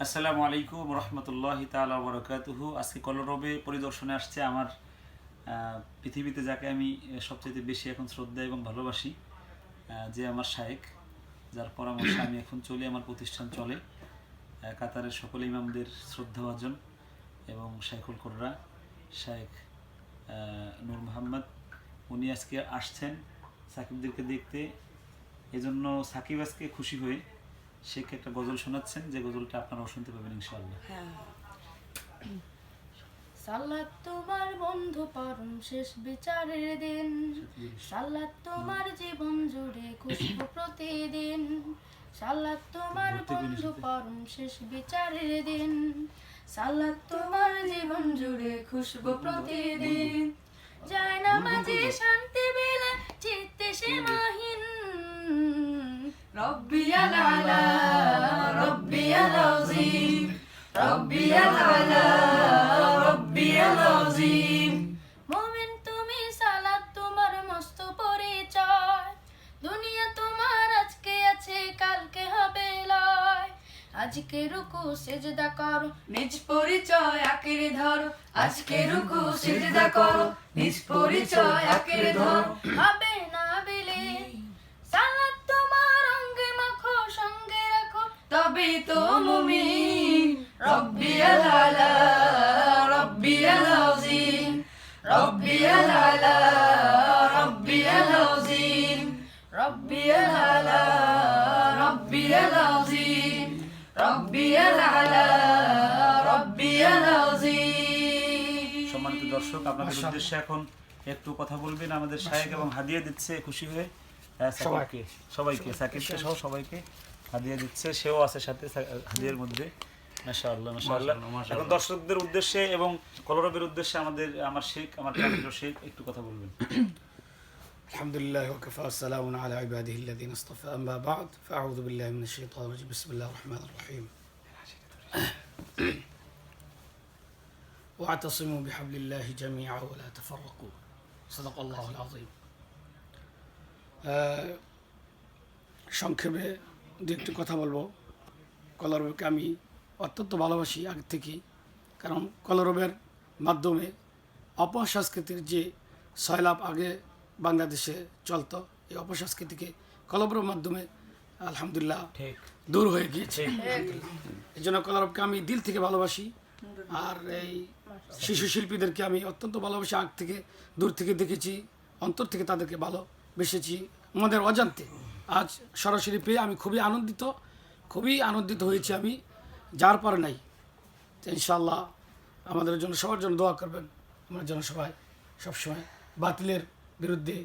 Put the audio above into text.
আসসালামু আলাইকুম রহমতুল্লাহ তালা বরকাতুহু। আজকে কলরবে পরিদর্শনে আসছে আমার পৃথিবীতে যাকে আমি সবচেয়ে বেশি এখন শ্রদ্ধা এবং ভালোবাসি যে আমার শায়েক যার পরামর্শে আমি এখন চলে আমার প্রতিষ্ঠান চলে কাতারের সকল ইমামদের শ্রদ্ধাভাজন এবং শাইখুল কোর্রা আহ, নূর মোহাম্মদ উনি আজকে আসছেন সাকিবদেরকে দেখতে। এজন্য সাকিব আজকে খুশি হয়ে শেখ একটা গজল শোনাচ্ছেন যে গজলটা আপনারাও শুনতে পাবেন ইনশাআল্লাহ। সালাত তোমার বন্ধু পরম শেষ বিচারের দিন। সালাত তোমার জীবন জুড়ে খুশবু প্রতিদিন। সালাত তোমার বন্ধু পরম শেষ বিচারের দিন। সালাত তোমার জীবন জুড়ে খুশবু প্রতিদিন। যায় না মাঝে শান্তি বেলা চিত্তে সীমাহীন রব্বি আলা মুমিন তুমি সালাত তোমার মস্ত পরিচয়। দুনিয়া তোমার আজকে আছে কালকে হবে লয়। আজকে রুকু সেজদা করো নিজ পরিচয় আকেরে ধরো। আজকে রুকু সেজদা করো নিজ পরিচয় আকেরে ধরো। হবে না বিলে। সালাত তোমার অঙ্গে মাখো সঙ্গে রাখো। তবে তো মুমিন। রব্বি আলা রব্বি আলাজিম রব্বি আলা রব্বি আলাজিম রব্বি আলা রব্বি আলাজিম রব্বি আলা রব্বি আলাজিম সম্মানিত দর্শক আপনাদের উদ্দেশ্যে এখন একটু কথা বলবেন। আমাদের শায়েক এবং হাদিয়া দিচ্ছে খুশি হয়ে। সাকিবকে সবাইকে। সাকিবকে সহ সবাইকে হাদিয়া দিচ্ছে। সেও আছে সাথে হাদিয়ার মধ্যে। মাশাআল্লাহ মাশাআল্লাহ এখন দর্শকদের উদ্দেশ্যে এবং কলরবের উদ্দেশ্যে আমাদের আমার শেখ আমার প্রাণপ্রিয় শেখ একটু কথা বলবেন الحمد لله وكفى والسلام على عباده الذين اصطفى أما بعد فأعوذ بالله من الشيطان الرجيم بسم الله الرحمن الرحيم واعتصموا بحبل الله جميعا ولا تفرقوا صدق الله العظيم আহ, সংক্ষেপে দু একটি কথা বলবো কলরবকে আমি অত্যন্ত ভালোবাসি আগে থেকেই। কারণ কলরবের মাধ্যমে অপসংস্কৃতির যে সয়লাভ আগে বাংলাদেশে চলতো এই অপসংস্কৃতিকে কলরবের মাধ্যমে আলহামদুলিল্লাহ দূর হয়ে গিয়েছে। এই জন্য কলরবকে আমি দিল থেকে ভালোবাসি। আর এই শিশু শিল্পীদেরকে আমি অত্যন্ত ভালোবাসি আগ থেকে দূর থেকে দেখেছি অন্তর থেকে তাদেরকে ভালোবেসেছি। আমাদের অজান্তে আজ সরাসরি পেয়ে আমি খুবই আনন্দিত খুবই আনন্দিত হয়েছি আমি। যার পারে নাই ইনশাল্লাহ আমাদের জন্য সবার জন্য দোয়া করবেন। আমার জন্য সবাই সবসময় বাতিলের বিরুদ্ধে